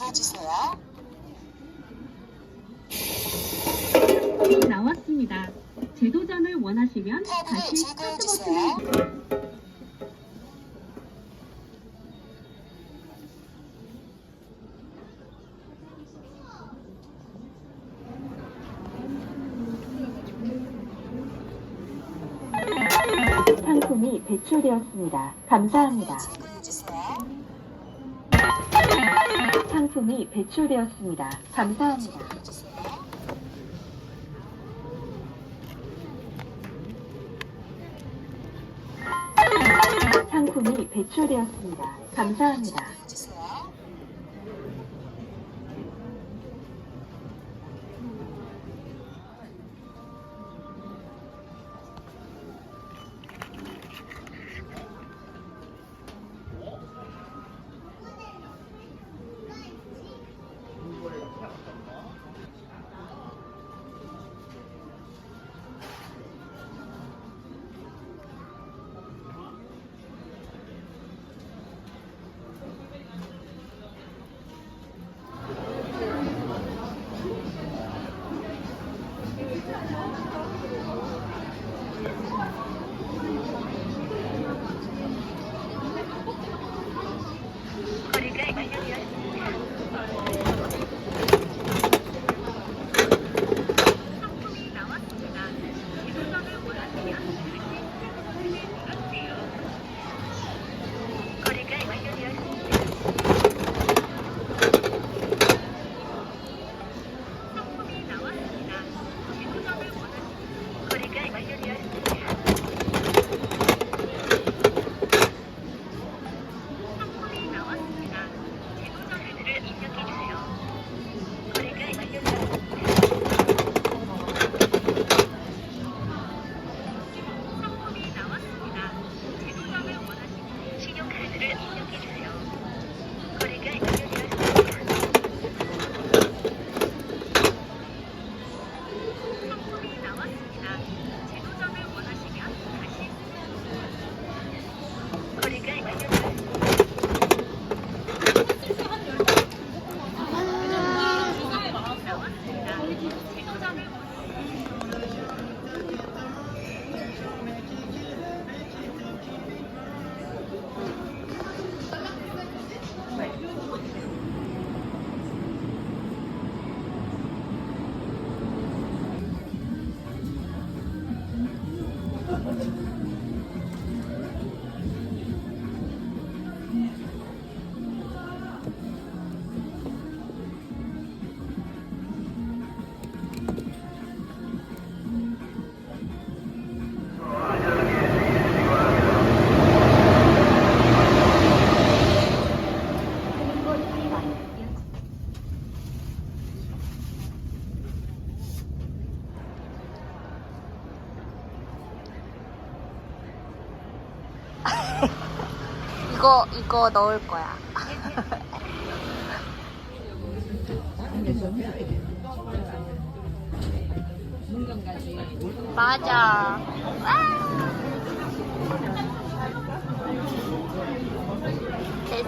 대주세요. 나왔습니다. 재도전을 원하시면 다시 스타트. 버튼을 상품이 배출되었습니다. 감사합니다. 상품이 배출되었습니다. 감사합니다. 상품이 배출되었습니다. 감사합니다. 이거 이거 넣을 거야. 맞아.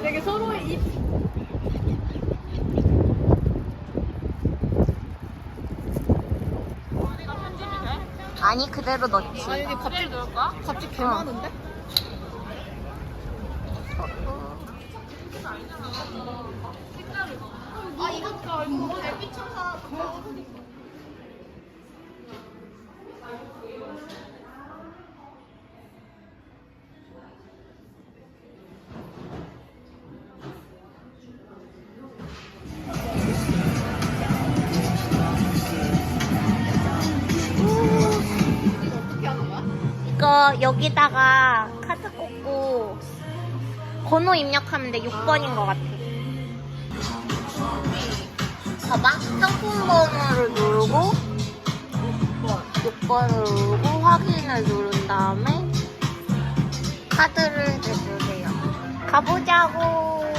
되게 서로의 입. 아니 그대로 넣지. 아 여기 갑자기 넣을 거야? 갑자기 개 많은데? 이거 여기다가 카드 꽂고 번호 입력하면 돼. 6번인 것 같아. 봐봐. 상품 번호를 누르고 6번. 6번을 누르고 확인을 누른 다음에 카드를 내주세요. 가보자고.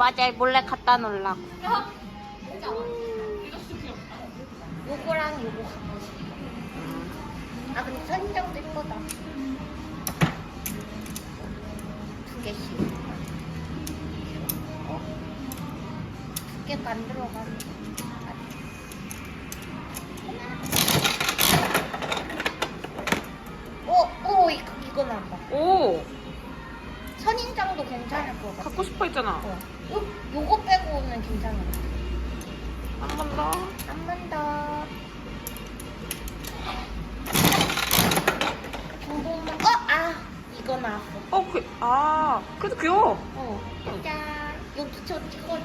맞아 몰래 갖다 놓으려고. 요거랑 요거. 아 근데 선인장도 예쁘다. 두 개씩. 어? 두 개가 안 들어가네. 선인장도 괜찮을 것 같아. 갖고 싶어 했잖아. 어. 요, 요거 빼고는 괜찮은 것 같아. 한 번 더. 한 번 더. 중복만, 어, 아, 이거 나왔어. 어, 그, 아, 그래도 귀여워. 어, 짠. 여기 저 찍어줘.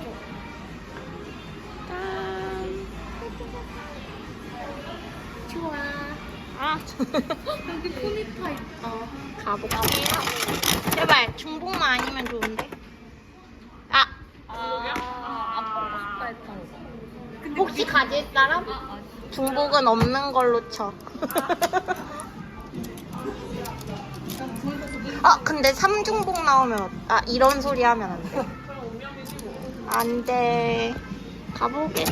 아, 여기 포니타 있다. 가볼게요. 제발, 중복만 아니면 좋은데. 아, 안 먹고 싶다 했던 거. 혹시 가질 사람? 중복은 없는 걸로 쳐. 아, 근데 3중복 나오면, 어- 아, 이런 소리 하면 안 돼. 안 돼. 가보겠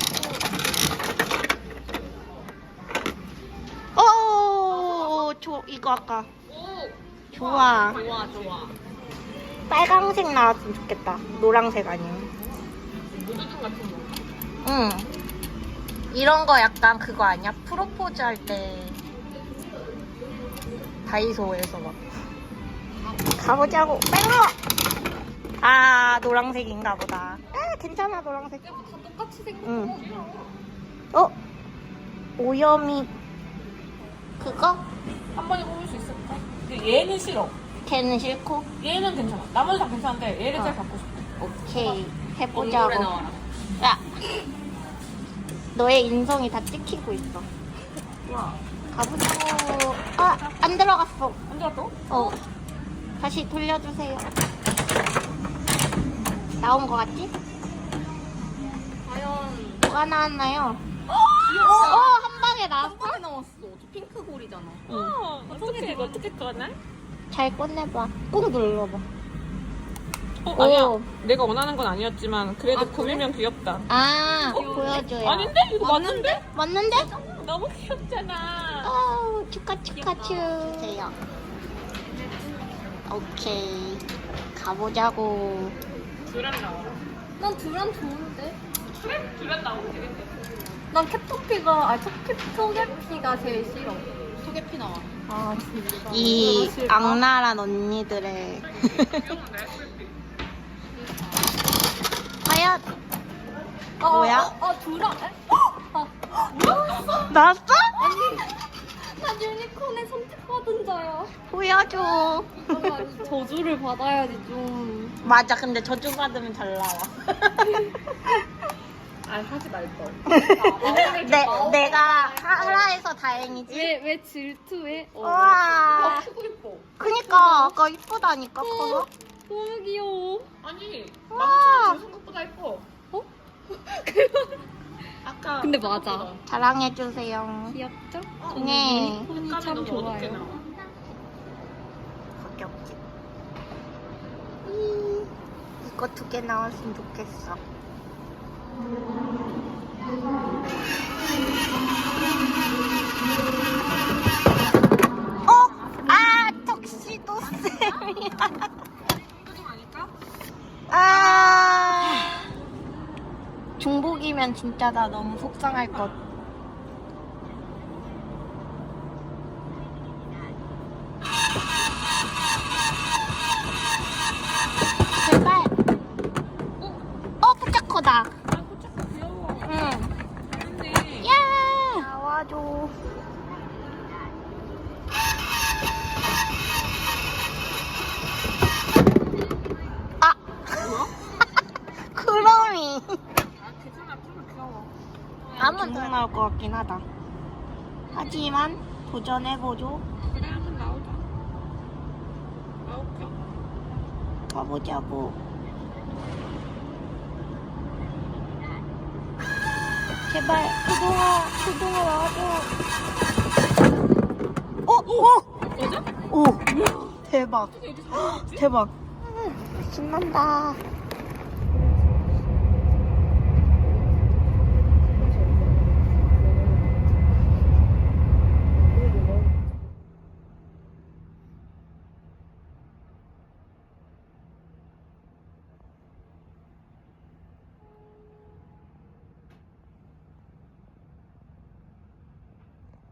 이거 아까. 좋아. 좋아, 좋아. 빨강색 나왔으면 좋겠다. 노랑색 아니면. 무드등 같은 거. 응. 이런 거 약간 그거 아니야? 프로포즈 할 때 다이소에서 막 가보자고 빨리 아 노란색인가 보다 아 괜찮아 노란색 다 똑같이 생겼어. 응. 어? 오염이 그거? 한 번에 뽑을 수 있을까? 근데 얘는 싫어. 걔는 싫고 얘는 괜찮아. 나머지 다 괜찮은데 얘를 제일 어. 갖고 싶어. 오케이 노래 해보자고. 야 너의 인성이 다 찍히고 있어 와. 가보자고 아 안 들어갔어 안 들었어? 어. 다시 돌려주세요. 나온 거 같지? 과연 뭐가 나왔나요? 어, 한 방에 나왔어? 한 번에 나왔어. 저 핑크 골이잖아. 어, 어떻게 이거 어떻게 꺼내? 잘 꺼내봐. 꾹 눌러봐. 어, 오. 아니야. 내가 원하는 건 아니었지만 그래도 아, 그래? 귀엽다. 아, 보여줘요. 아닌데? 이거 맞는데? 맞는데? 너무 귀엽잖아. 어, 축하, 축하, 축. 주세요. 오케이. 가보자고. 두란 나와라. 난 두란 좋은데. 그래? 두란 나오면 되겠네. 난 캡토피가, 아, 토캡, 토게피가 제일 싫어. 토게피 나와. 아, 진짜. 이. 악랄한 언니들의. 과연, 아, 뭐야? 아, 아, 두란. 에? 아, 나왔어? 아니, 난 유니콘에 선택받은 자야. 보여줘. 아, 아니, 저주를 받아야지 좀. 맞아, 근데 저주 받으면 잘 나와. 아, 하지 말 걸. 내, 내가 하라 해서 다행이지. 왜, 왜 질투해? 어. 와. 크고 예뻐. 그니까, 아까 이쁘다니까, 커서. 너무 귀여워. 아니, 와. 나는 제 생각보다 예뻐. 어? 아까. 근데 맞아. 자랑해주세요. 귀엽죠? 네. 유니콘이 색감이 참 너무 어둡게 좋아요. 나와. 밖에 없지. 음, 이거 두 개 나왔으면 좋겠어. 어? 아, 턱시도 쌤이야. 아. 중복이면 진짜 나 너무 속상할 것. 제발. 어, 포차커다. 아, 포착 귀여워. 응. 근데 야! 나와줘. 아! 크롬이. 아, 괜찮아. 좀 귀여워. 한번 더 나올 것 같긴 하다. 하지만 도전해보죠. 그래, 한번 나오자. 나올게. 가보자고. 제발 그동아 그동아 와줘. 어? 어? 맞아? 오 대박 대박 신난다